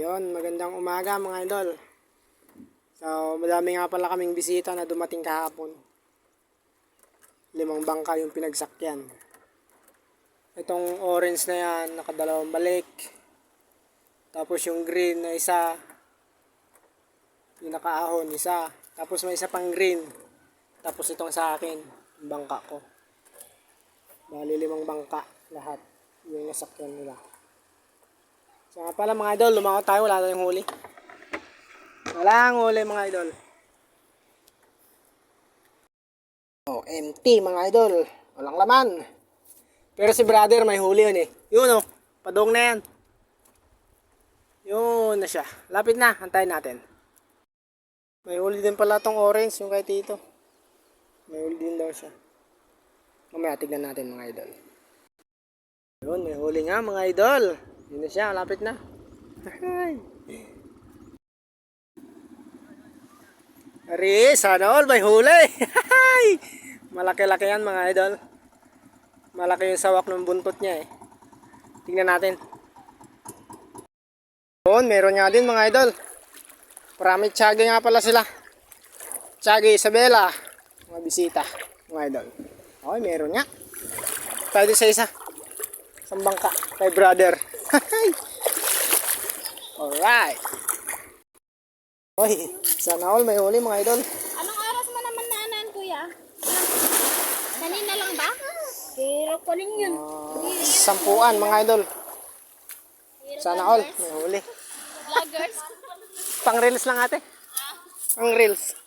Yon, magandang umaga mga idol. So, madami nga pala kaming bisita na dumating kahapon. Limang bangka yung pinagsakyan. Itong orange na yan, nakadalawang balik. Tapos yung green na isa, yung nakaahon, isa. Tapos may isa pang green. Tapos itong sa akin, yung bangka ko. Bali limang bangka lahat yung nasakyan nila. Nga pala mga idol, lumangot tayo, wala tayong huli. Wala ang huli mga idol. Oh, empty mga idol. Walang laman. Pero si brother may huli yun eh. Yun oh, padong na yan. Yun na siya. Lapit na, antayin natin. May huli din pala tong orange, yung kay Tito. May huli din daw siya. Mamaya tignan natin mga idol. Yun, may huli nga mga idol. Yun na siya, lapit na. Ay. Ari, sana all may huli. Malaki-laki yan mga idol. Malaki yung sawak ng buntot niya eh. Tingnan natin. Yun, meron nga din mga idol. Marami tsage nga pala sila. Tsage Isabela. Mga bisita. Mga idol. Okay, meron nga. Tayo sa isa. Isang bangka. Kay brother. Alright. Oy, sana all may huli mga idol. Anong oras mo naman naanan, kuya? Kanina lang ba? Pero kuling yun. Ah, sampuan mga idol. Sana all may huli. Vloggers. Pang reels lang ate. Pang reels.